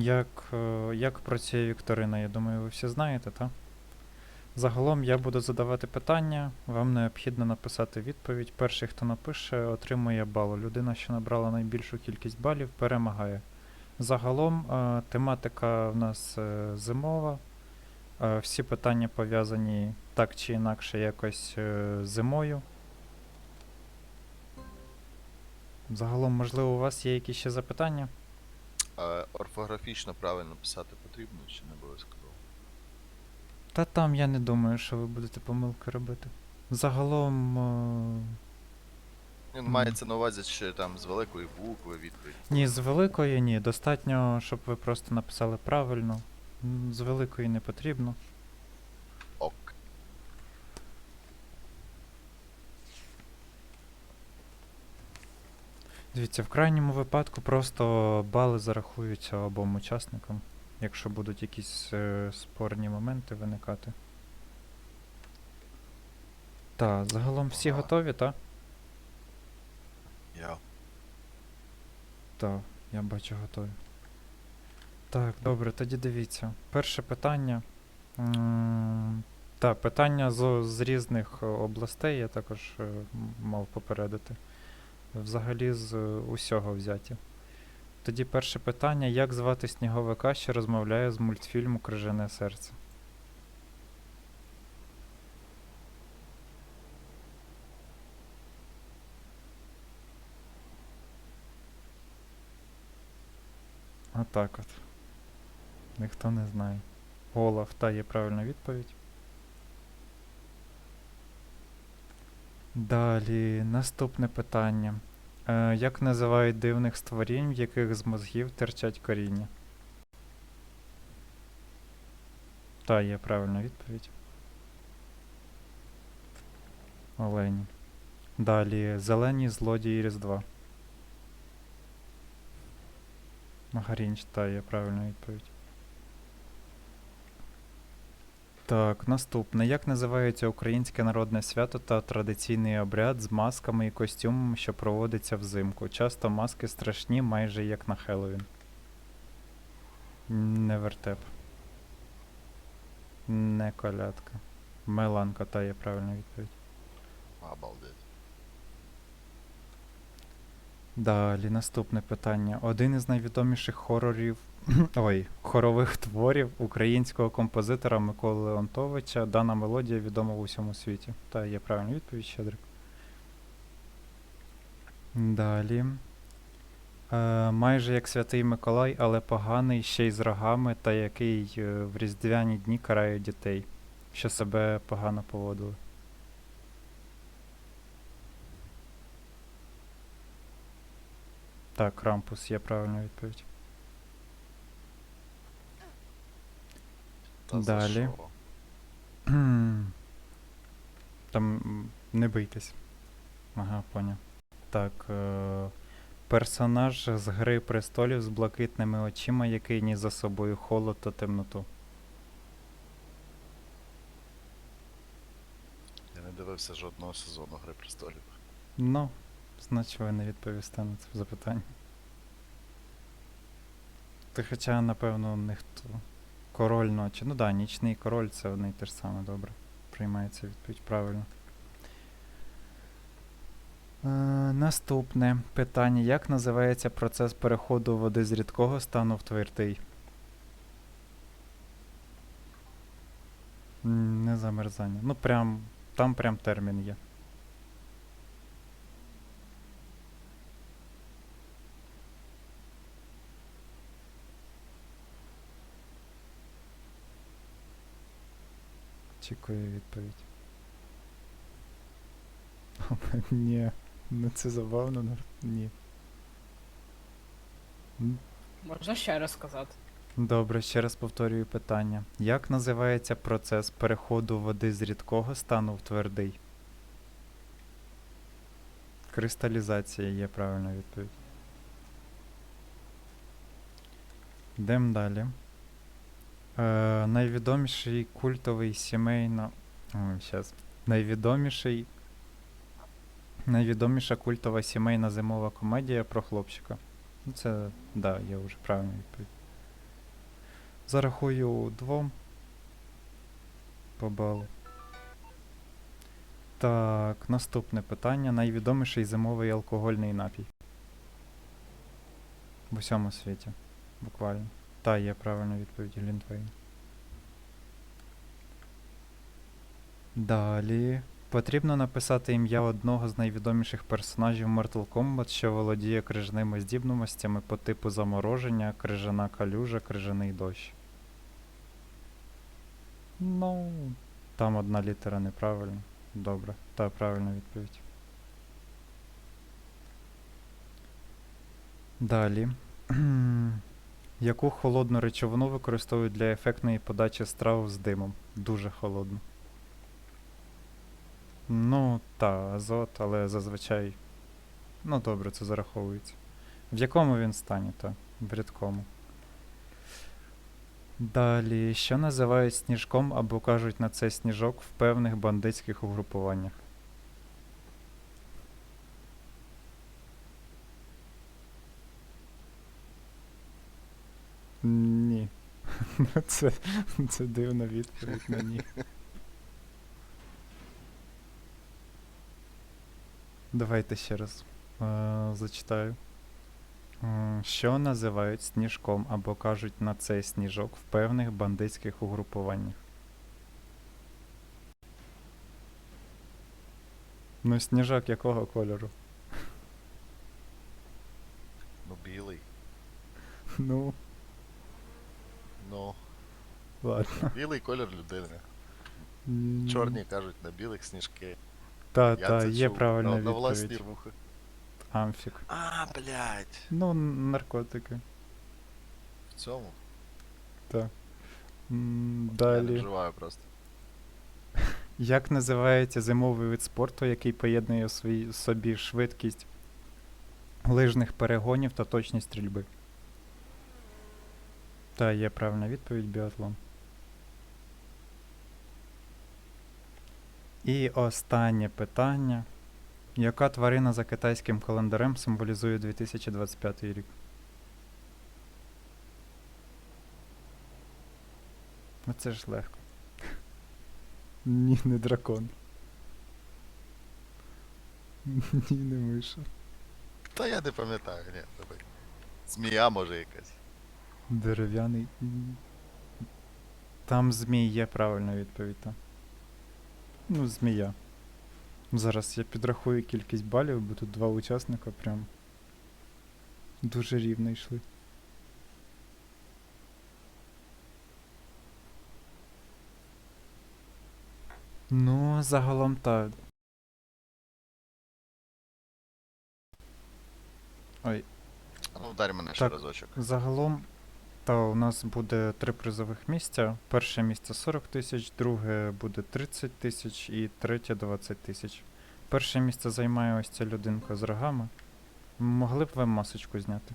Як, е, як працює вікторина, я думаю, ви всі знаєте, так? Загалом я буду задавати питання, вам необхідно написати відповідь. Перший, хто напише, отримує бал. Людина, що набрала найбільшу кількість балів, перемагає. Загалом е, тематика в нас е, зимова. Всі питання пов'язані так чи інакше якось зимою. Загалом, можливо, у вас є якісь ще запитання? А орфографічно правильно писати потрібно чи не обов'язково? Та там я не думаю, що ви будете помилки робити. Загалом. е, Він мається на увазі, що там з великої букви відповідь. Ні, з великої ні. Достатньо, щоб ви просто написали правильно. М, З великої не потрібно. Дивіться, в крайньому випадку просто бали зарахуються обом учасникам, якщо будуть якісь е, спорні моменти виникати. Так, загалом всі Ага. готові, так? Я. Так, я бачу готові. Так, добре, тоді дивіться. Перше питання. Так, питання з, з різних е, областей я також е, м- мав попередити. Взагалі з е, усього взяті. Тоді перше питання: як звати сніговика, що розмовляє з мультфільму Крижане серце? Отак от. Ніхто не знає. Олаф, та є правильна відповідь. Далі, наступне питання. Е, як називають дивних створінь, в яких з мозгів терчать коріння? Та є правильна відповідь. Олені. Далі, зелені злодії Різдва. Магарінч, та є правильна відповідь. Так, наступне. Як називається українське народне свято та традиційний обряд з масками і костюмами, що проводиться взимку? Часто маски страшні, майже як на Хеллоуін. Не вертеп. Не колядка. Меланка, та є правильна відповідь. Обалдеть. Далі, наступне питання. Один із найвідоміших хорорів, ой, хорових творів українського композитора Миколи Леонтовича. Дана мелодія відома в усьому світі. Та є правильна відповідь, Щедрик. Далі. Е, майже як святий Миколай, але поганий, ще й з рогами, та який е, в різдвяні дні карає дітей, що себе погано поводили. Так, Крампус є правильна відповідь. Та за Далі. що? Там не бийтесь. Ага, поняв. Так. Е- персонаж з Гри престолів з блакитними очима, який ніс за собою холод та темноту. Я не дивився жодного сезону Гри престолів. Ну, значить ви не відповісте на це запитання. Ти хоча, напевно, ніхто. Король ночі. Ну да, нічний король це одне й те ж саме добре. Приймається відповідь правильно. Е, наступне питання. Як називається процес переходу води з рідкого стану в твердий? Не замерзання. Ну прям. Там прям термін є. Чекаю відповідь. Ні, ну це забавно, ну, ні. Можна ще раз сказати. Добре, ще раз повторюю питання. Як називається процес переходу води з рідкого стану в твердий? Кристалізація є правильна відповідь. Йдемо далі. Е, найвідоміший культовий сімейно. Зараз. Найвідоміший. Найвідоміша культова сімейна зимова комедія про хлопчика. Ну, це, да, є вже правильна відповідь. Зарахую двом. По балу. Так, наступне питання. Найвідоміший зимовий алкогольний напій. В усьому світі. Буквально. Та, є правильна відповідь Глінтвейн. Далі. Потрібно написати ім'я одного з найвідоміших персонажів Mortal Kombat, що володіє крижаними здібностями по типу замороження, крижана калюжа, крижаний дощ. Ну, там одна літера неправильна. Добре, та правильна відповідь. Далі. Яку холодну речовину використовують для ефектної подачі страв з димом? Дуже холодну. Ну, та, азот, але зазвичай. Ну, добре, це зараховується. В якому він стані, та? В рідкому. Далі, що називають сніжком або кажуть на це сніжок в певних бандитських угрупуваннях? Ні. Це, це дивна відповідь на ні. Давайте ще раз е, зачитаю. Що називають сніжком або кажуть на цей сніжок в певних бандитських угрупуваннях? Ну, сніжок якого кольору? Ну, білий. Ну, Ну, ладно. білий колір людини. Чорні кажуть на білих сніжки. Та, Я та, це є чув правильна на, на власні відповідь. вуха. Амфік. А, блядь. Ну, наркотики. В цьому Так. М, я не Далі. вживаю просто. Як називається зимовий вид спорту, який поєднує у своїй собі швидкість лижних перегонів та точність стрільби? Та є правильна відповідь біатлон. І останнє питання. Яка тварина за китайським календарем символізує 2025 рік? Ну це ж легко. Ні, не дракон. Ні, не миша. Та я не пам'ятаю, ні, давай. Змія може якась. Дерев'яний. Там змій є правильна відповідь. Та. Ну, змія. Зараз я підрахую кількість балів, бо тут два учасника прям дуже рівно йшли. Ну, загалом так. Ой, ну вдарь мене ще Так. разочок. Загалом, та у нас буде три призових місця. Перше місце 40 тисяч, друге буде 30 тисяч і третє 20 тисяч. Перше місце займає ось ця людинка з рогами. Могли б ви масочку зняти?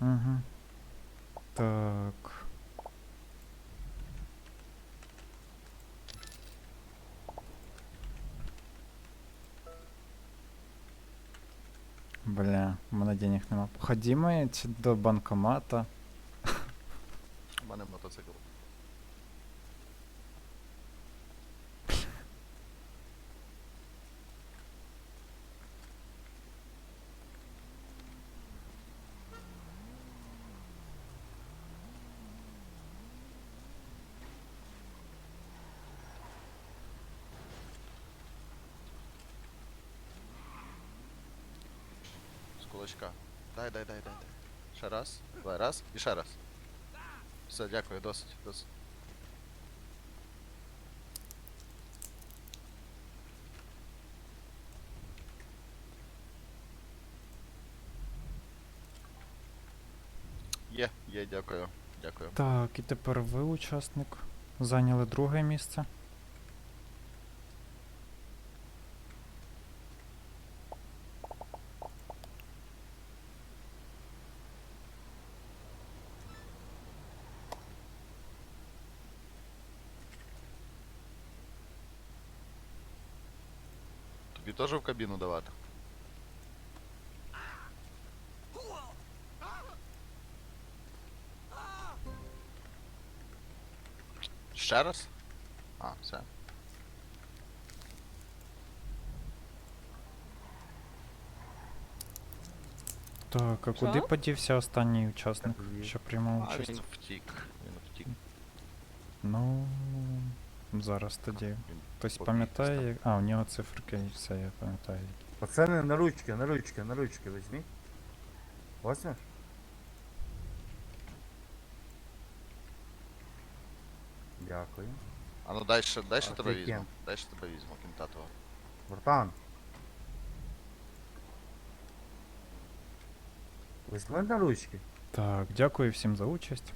Угу. Так. Бля, у мене денег нема. Ходімо до банкомата. У мене мотоцикл. З кулачка. Дай, дай, дай, дай, дай. Ще раз. Давай, раз і ще раз. Все, дякую, досить, досить. Є, є, дякую. Дякую. Так, і тепер ви, учасник, зайняли друге місце. Тоже в кабину давати. Ще раз? А, все. Так, а Що? куди все остальные участники еще прямого А Ну зараз тоді. Хтось побіг пам'ятає, десь як. А, у нього циферки і все, я пам'ятаю. які. Пацани, на ручки, на ручки, на ручки візьміть. Возьмеш? Дякую. А ну дай ще, дай ще А тебе ти візьму. кем? Дай ще тебе візьму, кінта твого. Братан. Візьми на ручки. Так, дякую всім за участь.